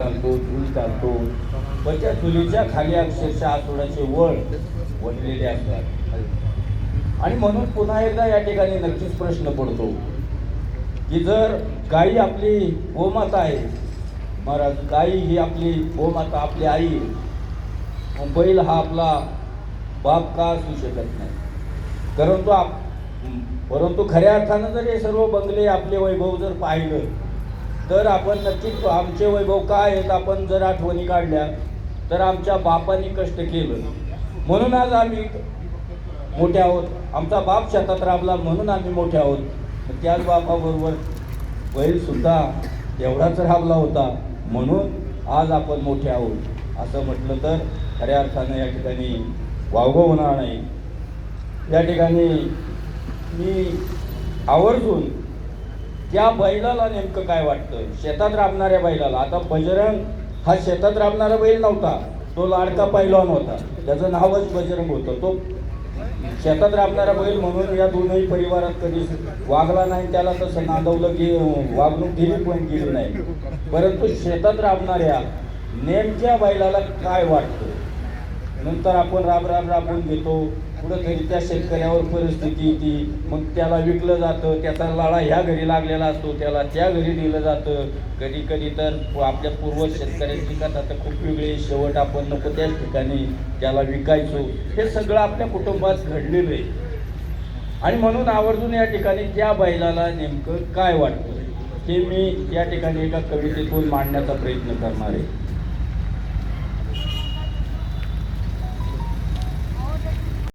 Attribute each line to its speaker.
Speaker 1: चालतो चूल चालतो. पण चुलीच्या खाली अक्षरशः आठवड्याचे वळ वडलेले असतात. आणि म्हणून पुन्हा एकदा या ठिकाणी नक्कीच प्रश्न पडतो की जर गाई आपली गोमाता आहे महाराज गाई ही आपली गोमाता आपली आई बैल हा आपला बाप का असू शकत नाही? परंतु आप परंतु खऱ्या अर्थानं जर हे सर्व बंगले आपले वैभव जर पाहिलं तर आपण नक्कीच आमचे वैभव काय आहेत आपण जर आठवणी काढल्या तर आमच्या बापाने कष्ट केलं. म्हणून आज आम्ही मोठे आहोत. आमचा बाप शेतात राबला म्हणून आम्ही मोठे आहोत. त्याच बापाबरोबर बैलसुद्धा एवढाच राबला होता. म्हणून आज आपण मोठे आहोत. असं म्हटलं तर खऱ्या अर्थानं या ठिकाणी वावगं होणार नाही. या ठिकाणी मी आवर्जून त्या बैलाला नेमकं काय वाटतं शेतात राबणाऱ्या बैलाला. आता बजरंग हा शेतात राबणारा बैल नव्हता. तो लाडका पैलवान होता. त्याचं नावच बजरंग होतं. तो शेतात राबणारा बैल म्हणून या दोनही परिवारात कधी वागला नाही त्याला तसं नांदवलं की वागणूक दिली पण गेली नाही. परंतु शेतात राबणाऱ्या नेमक्या बैलाला काय वाटतं नंतर आपण राब राब राबून घेतो. कुठंतरी त्या शेतकऱ्यावर परिस्थिती येते. मग त्याला विकलं जातं त्याचा लाळा ह्या घरी लागलेला असतो त्याला त्या घरी दिलं जातं. कधी कधी तर आपल्या पूर्वज शेतकऱ्यांची कथा तर खूप वेगळी शेवट आपण नको त्याच ठिकाणी त्याला विकायचो. हे सगळं आपल्या कुटुंबात घडलेलं आहे. आणि म्हणून आवर्जून या ठिकाणी त्या बैलाला नेमकं काय वाटतं? हे मी या ठिकाणी एका कवितेतून मांडण्याचा प्रयत्न करणार आहे.